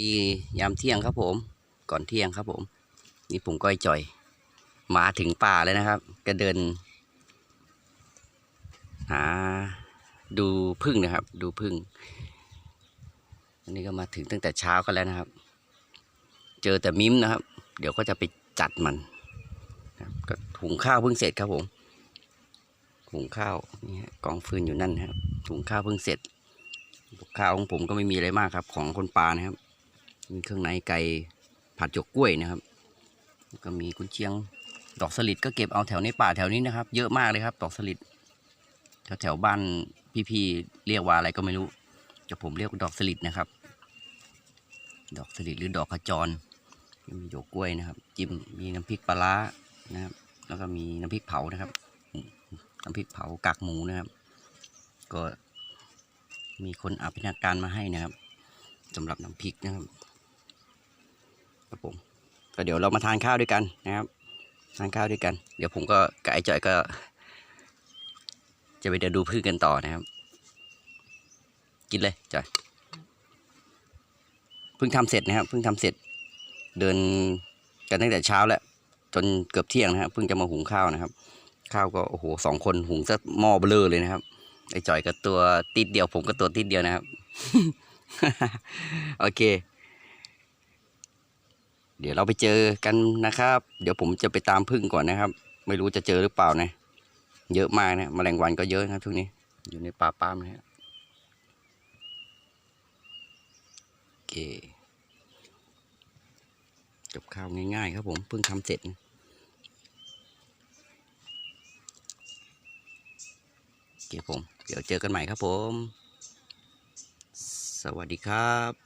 ดียามเที่ยงครับผม ก่อนเที่ยงครับผม นี่ผมก้อยจ่อย มาถึงป่าเลยนะครับ ก็เดิน หา ดูพึ่งนะครับ ดูพึ่ง อันนี้ก็มาถึงตั้งแต่เช้ากันแล้วนะครับ เจอแต่มิ้มนะครับ เดี๋ยวก็จะไปจัดมันก็หุงข้าวเพิ่งเสร็จครับผมหุงข้าวนี่กองฟืนอยู่นั่นครับหุงข้าวเพิ่งเสร็จข้าวของผมก็ไม่มีอะไรมากครับ ของคนปลานะครับ มีเครื่องในไก่ผัดจกกล้วยนะครับ ก็มีกุนเชียง ดอกสลิดก็เก็บเอาแถวในป่าแถวนี้นะครับ เยอะมากเลยครับ ดอกสลิดแถวแถวบ้านพี่ๆเรียกว่าอะไรก็ไม่รู้แต่ผมเรียกดอกสลิดนะครับ ดอกสลิดหรือดอกขจรมีหยกกล้วยนะครับ จิ้มมีน้ำพริกปลาร้านะครับ แล้วก็มีน้ำพริกเผานะครับน้ำพริกเผากากหมูนะครับ ก็มีคนอภินาการมาให้นะครับสำหรับน้ำพริกนะครับ ผมก็เดี๋ยวเรามาทานข้าวด้วยกันนะครับทานข้าวด้วยกัน เดี๋ยวผมก็กับไอ้จ่อยก็ จะไปเดินดูพืชกันต่อนะครับ กินเลยจ่อยเพิ่งทำเสร็จนะครับเพิ่งทำเสร็จ เดินกันตั้งแต่เช้าแล้วจนเกือบเที่ยงนะครับเพิ่งจะมาหุงข้าวนะครับ ข้าวก็โอ้โหสองคนหุงซะหม้อเบลอเลยนะครับไอ้จ่อยก็ตัวติดเดียวผมก็ตัวติดเดียวนะครับ โอเค เดี๋ยวเราไปเจอกันนะครับ เดี๋ยวผมจะไปตามพึ่งก่อนนะครับ ไม่รู้จะเจอหรือเปล่านะ เยอะมากนะแมลงวันก็เยอะนะครับช่วงนี้ อยู่ในป่าป้ามนะฮะโอเคกับข้าวง่ายๆครับผมเพิ่งทำเสร็จนะโอเคผม เดี๋ยวเจอกันใหม่ครับผม สวัสดีครับ